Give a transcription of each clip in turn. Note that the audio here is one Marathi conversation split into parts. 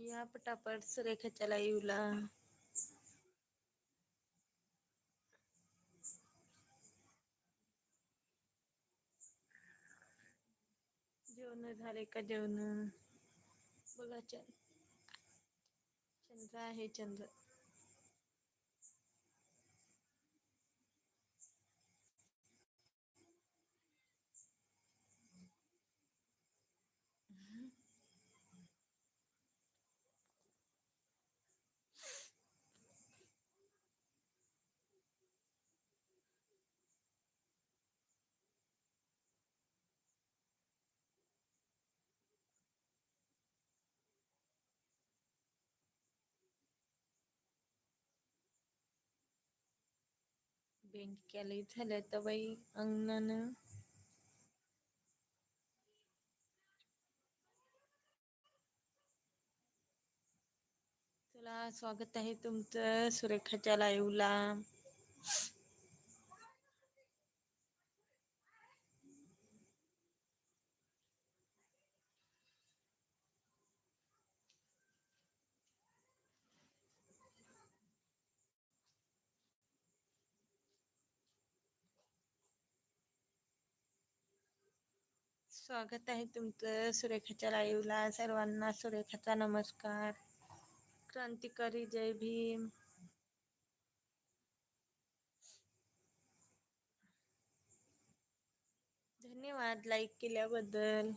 या पटापट सुरेखाच्या लाईव्हला जेवण झाले का जेवण? बघा चंद्र आहे चंद्र. बेंडक्या लई झाल्या तर बाई अंगणानं. तुला स्वागत आहे तुमचं सुरेखाच्या लाईव्हला स्वागत आहे तुमचं सुरेखाच्या लाईव्हला सर्वांना. सुरेखाचा नमस्कार. क्रांतिकारी जय भीम. धन्यवाद लाईक केल्याबद्दल.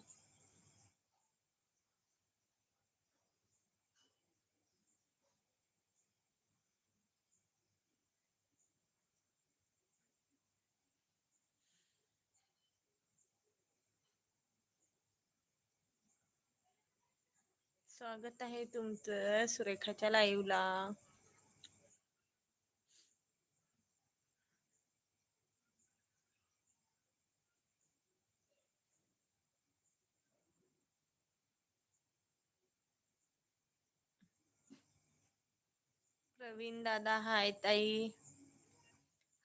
स्वागत आहे तुमचं सुरेखाच्या लाईव्हला प्रवीण दादा हाय ताई.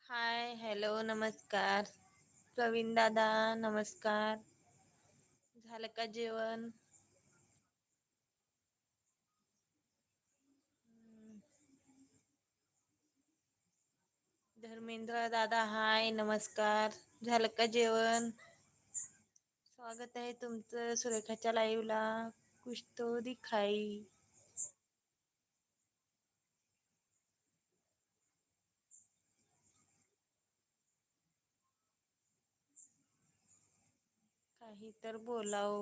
हाय हॅलो नमस्कार. प्रवीण दादा नमस्कार. झालं का जेवण? धर्मेंद्र दादा हाय नमस्कार. झालं का जेवण? स्वागत आहे तुमचं सुरेखाच्या लाईव्हला कुछ तो दिखाई काही तर बोलाव.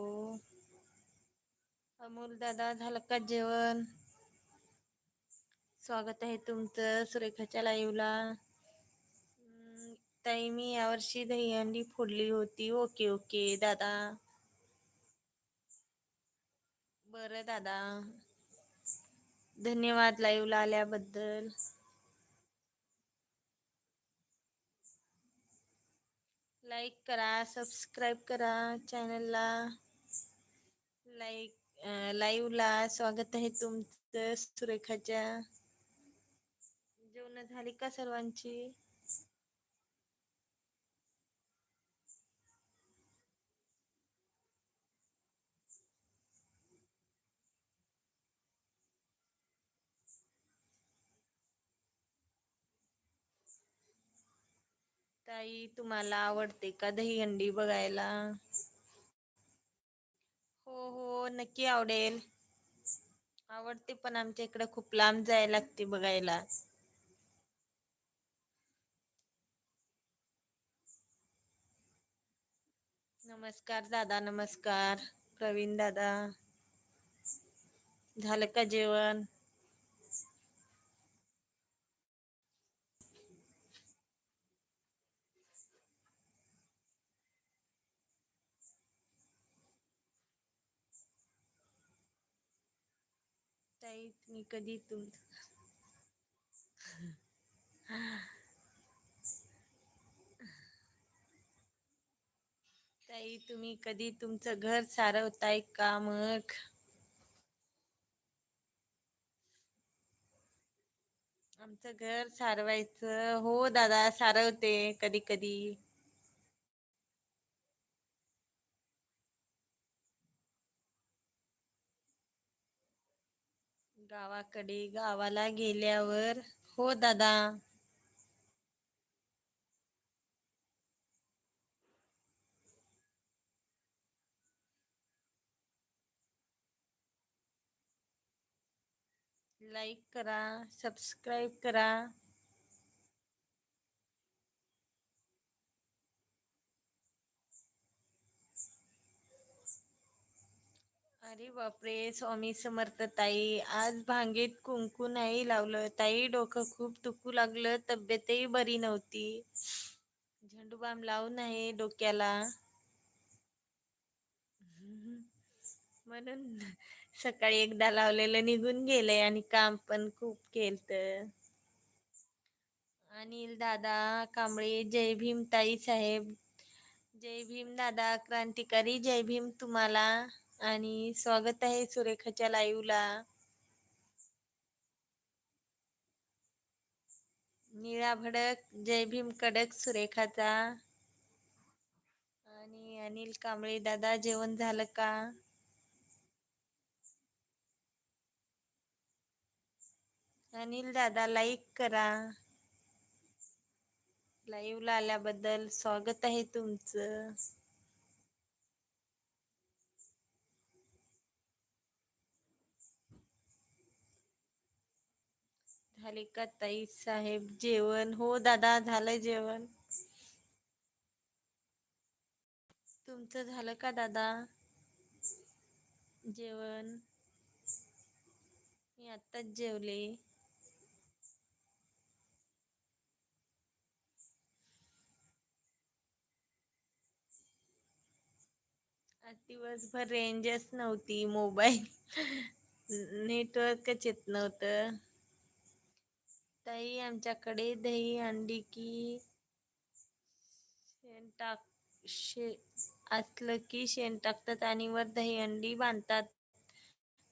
अमोल दादा झालं का जेवण? स्वागत आहे तुमचं सुरेखाच्या लाईव्हला ताई मी यावर्षी दहीहंडी फोडली होती. Okay okay. दादा. बरं दादा. धन्यवाद लाईव्हला आल्याबद्दल. लाईक करा सबस्क्राईब करा चॅनलला. लाईक लाईव्हला स्वागत आहे तुमचं सुरेखाच्या. जेवण झाली का सर्वांची? ताई तुम्हाला आवडते का दहीहंडी बघायला? हो हो नक्की आवडेल. आवडते पण आमच्या इकडे खूप लांब जायला लागते बघायला. नमस्कार दादा नमस्कार. प्रवीण दादा. झालं का जेवण ताई मी कधी तुम ताई तुम्ही कधी तुमचं घर सारवताय का मग? आमचं घर सारवायचं हो दादा सारवते कधी कधी गावाकडे गावाला गेल्यावर हो दादा. लाईक करा सबस्क्राईब करा. अरे बापरे स्वामी समर्थ ताई. आज भांगेत कुंकू नाही लावलं. ताई डोकं खूप दुखू लागलं. तब्येतही बरी नव्हती. झेंडूबाम लावून आहे डोक्याला. म्हणून सकाळी एकदा लावलेलं निघून गेलंय आणि काम पण खूप केलत. अनिल दादा कांबळे जय भीम ताई साहेब. जय भीम दादा क्रांतिकारी जय भीम तुम्हाला. आणि स्वागत आहे सुरेखाच्या लाईव्हला निळा भडक जय भीम कडक सुरेखाचा. आणि अनिल कांबळे दादा जेवण झालं का? अनिल दादा लाईक करा. लाईव्हला आल्याबद्दल स्वागत आहे तुमचं. झाले का ताई? साहेब जेवण? हो दादा झालं जेवण. तुमचं झालं का दादा? जेवण? मी आत्ताच जेवले. आज दिवसभर रेंजच नव्हती मोबाईल नेटवर्कच येत नव्हतं. ताई आमच्याकडे दही अंडी की शेण टाक शे असलं की शेण टाकतात आणि वर दही अंडी बांधतात.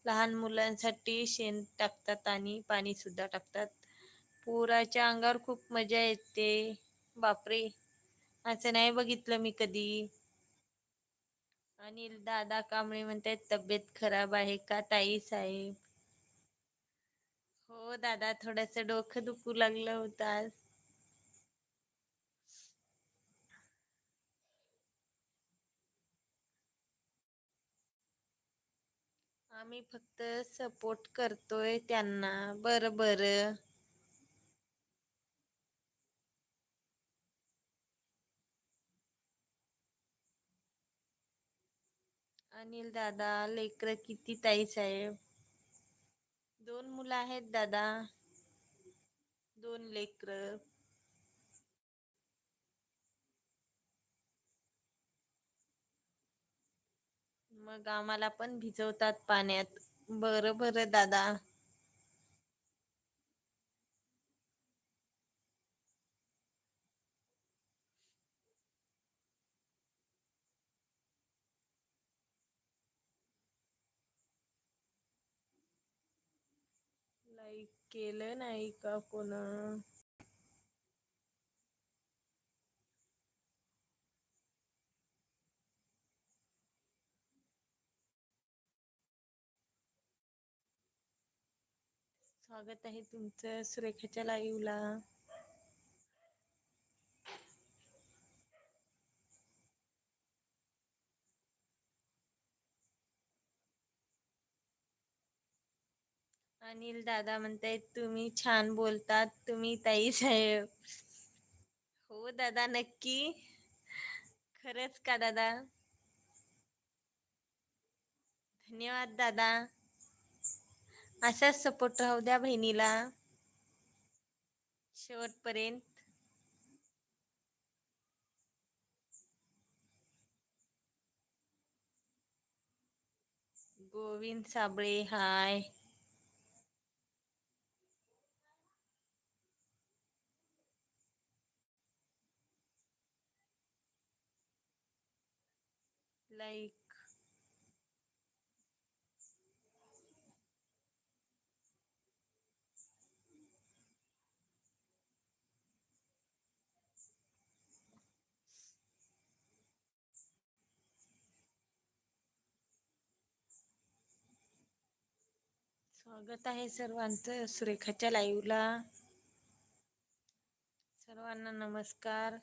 लहान मुलांसाठी शेण टाकतात आणि पाणी सुद्धा टाकतात. पुराच्या अंगावर खूप मजा येते. बापरे! असं नाही बघितलं मी कधी. अनिल दादा कांबळे म्हणतात तब्येत खराब आहे का ताई साहेब? हो दादा थोडस डोकं दुखू लागलं होतं आज. आम्ही फक्त सपोर्ट करतोय त्यांना. बरं बरं. अनिल दादा लेकर किती ताई साहेब दोन मुलं आहेत दादा. दोन लेकर. मग आम्हाला पण भिजवतात पाण्यात. बरं बरं दादा लाईक केलं नाही का कोण? स्वागत आहे तुमचं सुरेखाच्या लाईव्हला अनिल दादा म्हणतायत तुम्ही छान बोलतात तुम्ही ताई साहेब. हो दादा नक्की. खरंच का दादा? धन्यवाद दादा. असाच सपोर्ट राहू द्या बहिणीला. शेवटपर्यंत. गोविंद साबळे हाय. लाईक स्वागत आहे सर्वांचं सुरेखाच्या लाईव्हला सर्वांना नमस्कार.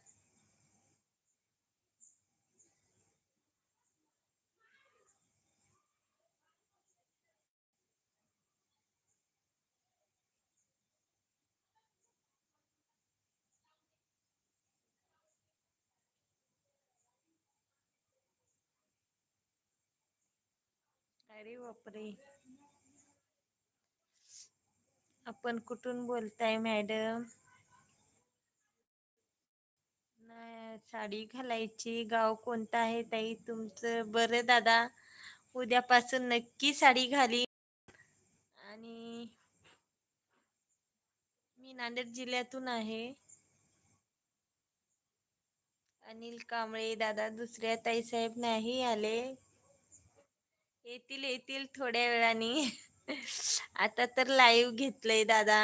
अरे बापरे. आपण कुठून बोलताय मॅडम? साडी घालायची. गाव कोणता आहे ताई तुमचं? बरं दादा उद्यापासून नक्की साडी घाली. आणि मी नांदेड जिल्ह्यातून आहे. अनिल कांबळे दादा दुसऱ्या ताईसाहेब नाही आले. येतील येतील थोड्या वेळाने. आता तर लाईव्ह घेतलंय दादा.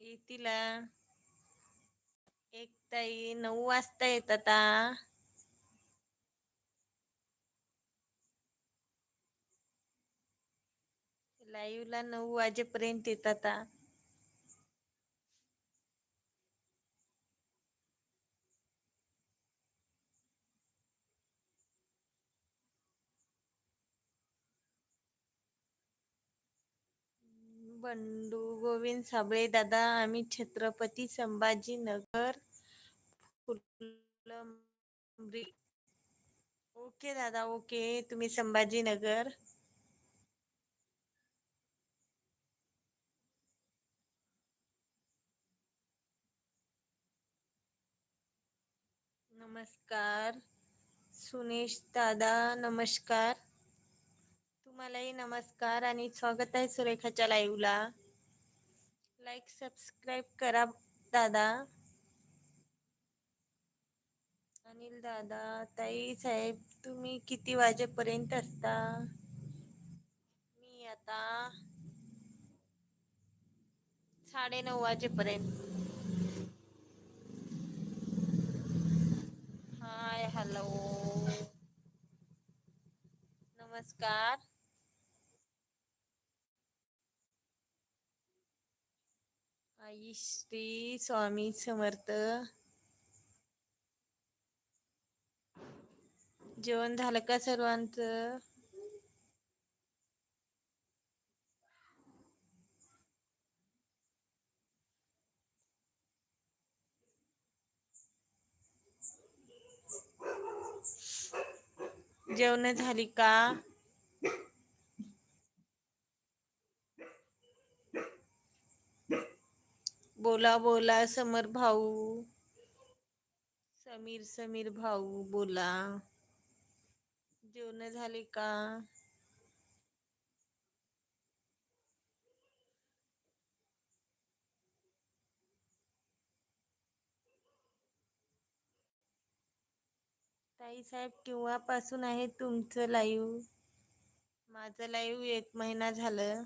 येतील एक ताई नऊ वाजता येत आता लाईव्हला नऊ वाजेपर्यंत येत आता बंडू गोविंद साबळे दादा आम्ही छत्रपती संभाजी नगर फुलंब्री. ओके दादा ओके. तुम्ही संभाजीनगर. नमस्कार. सुनेश दादा नमस्कार. तुम्हालाही नमस्कार आणि स्वागत आहे सुरेखाच्या लाईव्हला लाईक सबस्क्राईब करा दादा. अनिल दादा ताई साहेब तुम्ही किती वाजेपर्यंत असता? मी आता साडे नऊ वाजेपर्यंत. हाय हॅलो नमस्कार. आई श्री स्वामी समर्थ. जेवण झालं का सर्वांचं? जेवण झाली का? बोला बोला समर भाऊ. समीर समीर भाऊ बोला. जेवण झाले का? ताई साहेब केव्हापासून आहे तुमचं लाईव्ह माझं लाईव्ह एक महिना झालं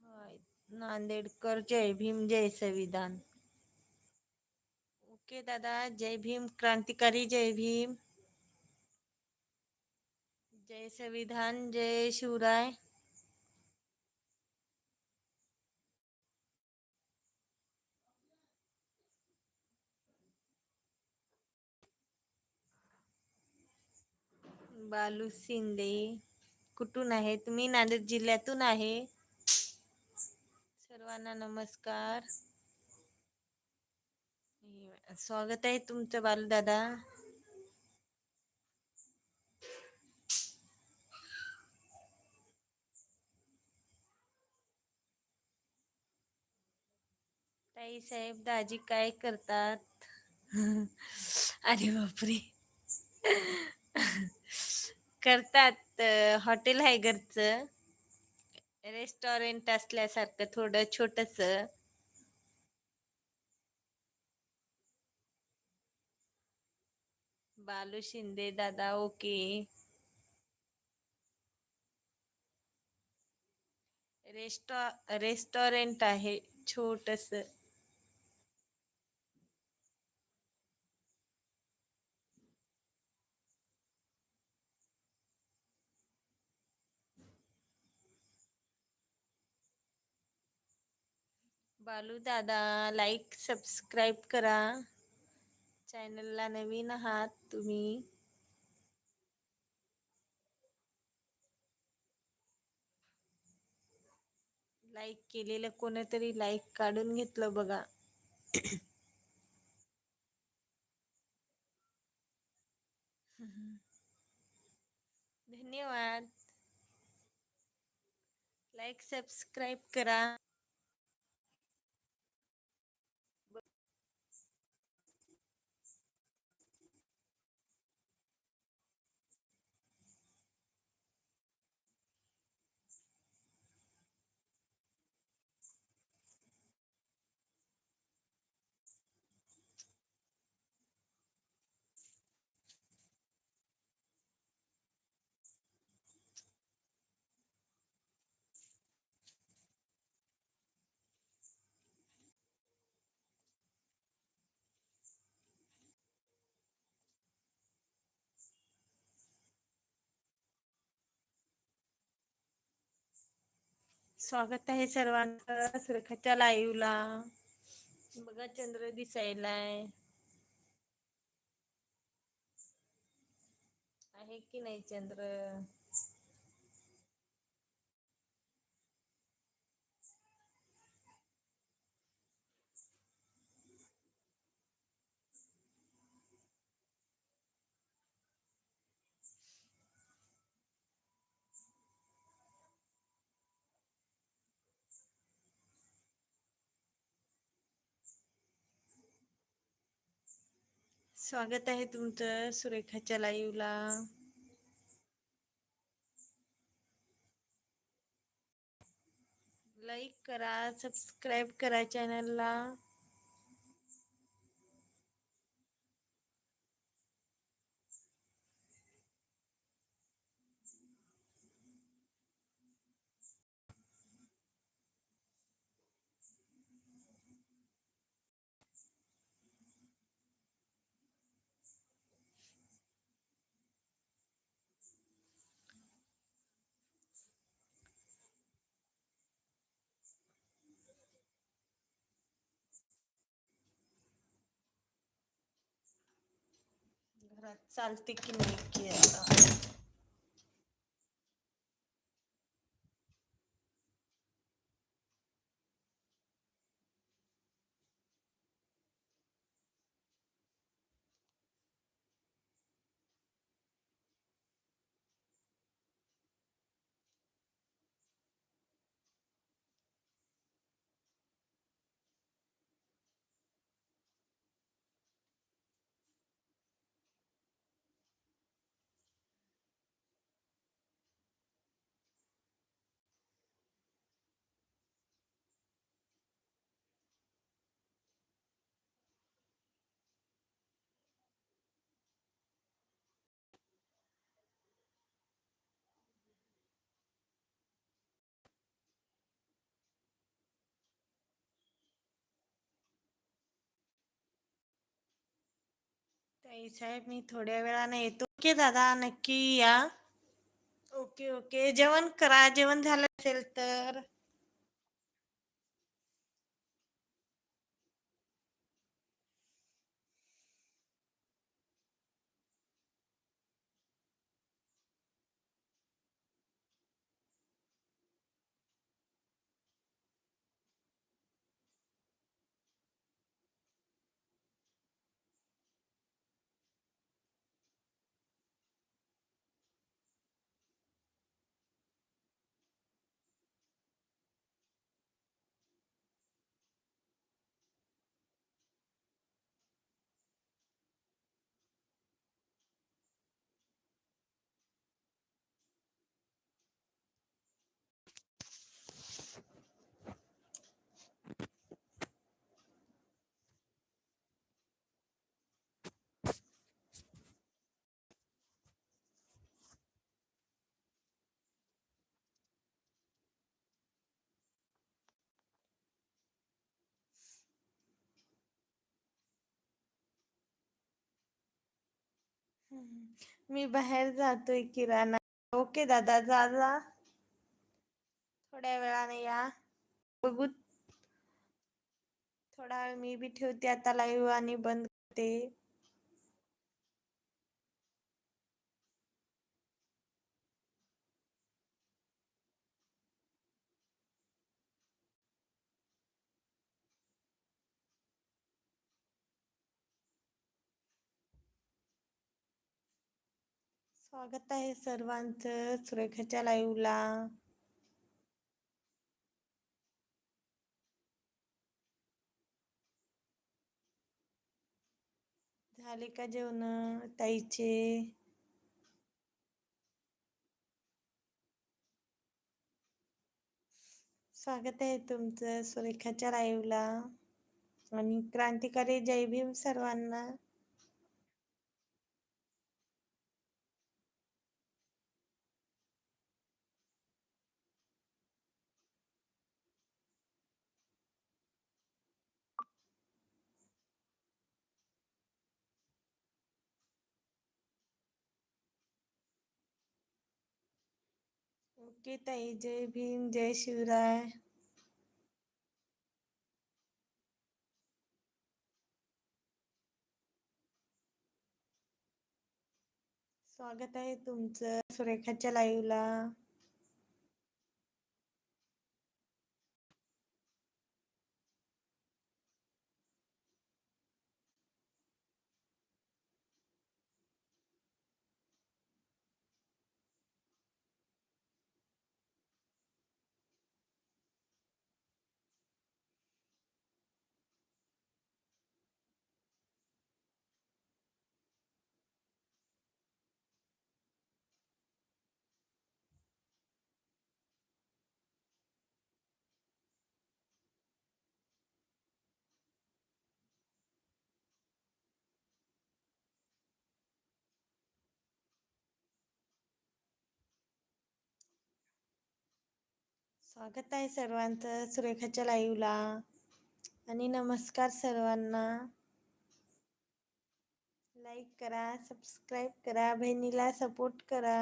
हाय नांदेडकर जय भीम जय संविधान. ओके दादा जय भीम क्रांतिकारी जय भीम. जय संविधान जय शिवराय. बालू शिंदे कुठून आहे तुम्ही नांदेड जिल्ह्यातून आहे. सर्वांना नमस्कार. स्वागत आहे तुमचं बालू दादा ताई साहेब दाजी काय करतात? अरे बापरे. करतात हॉटेल आहे घरचं. रेस्टॉरंट असल्यासारखं थोडं छोटस. बालू शिंदे दादा ओके. रेस्टॉ रेस्टॉरंट आहे छोटस. बालू दादा लाईक सबस्क्राईब करा चॅनलला नवीन आहात तुम्ही. लाईक केलेलं कोणीतरी लाईक काढून घेतलं बघा. धन्यवाद. लाईक सबस्क्राईब करा. स्वागत आहे सर्वांचं सुरेखाच्या लाईव्हला बघा चंद्र दिसायलाय. आहे की नाही चंद्र? स्वागत आहे तुमचं सुरेखाच्या लाईव्हला लाईक करा सबस्क्राईब करा चॅनलला चालते की नाही की आता. नाही साहेब मी थोड्या वेळाने येतो. ओके दादा नक्की या. Okay okay. जेवण करा. जेवण झालं असेल तर? मी बाहेर जातोय किराणा. ओके दादा जा जा थोड्या वेळाने या. बघू. थोडा वेळ मी बी ठेवते आता लाईव्ह आणि बंद करते. स्वागत आहे सर्वांचं सुरेखाच्या लाईव्ह झाले का जेवण ताईचे? स्वागत आहे तुमचं सुरेखाच्या लाईव्ह आणि क्रांतिकारी जय भीम सर्वांना. ओके ताई जय भीम जय शिवराय. स्वागत आहे तुमचं सुरेखाच्या लाईव्हला स्वागत आहे सर्वांचं सुरेखाच्या लाईवला आणि नमस्कार सर्वांना. लाईक करा सबस्क्राईब करा बहिणीला सपोर्ट करा.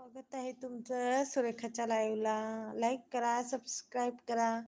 स्वागत आहे तुमचं सुरेखाच्या लाईव्हला लाईक करा सबस्क्राईब करा.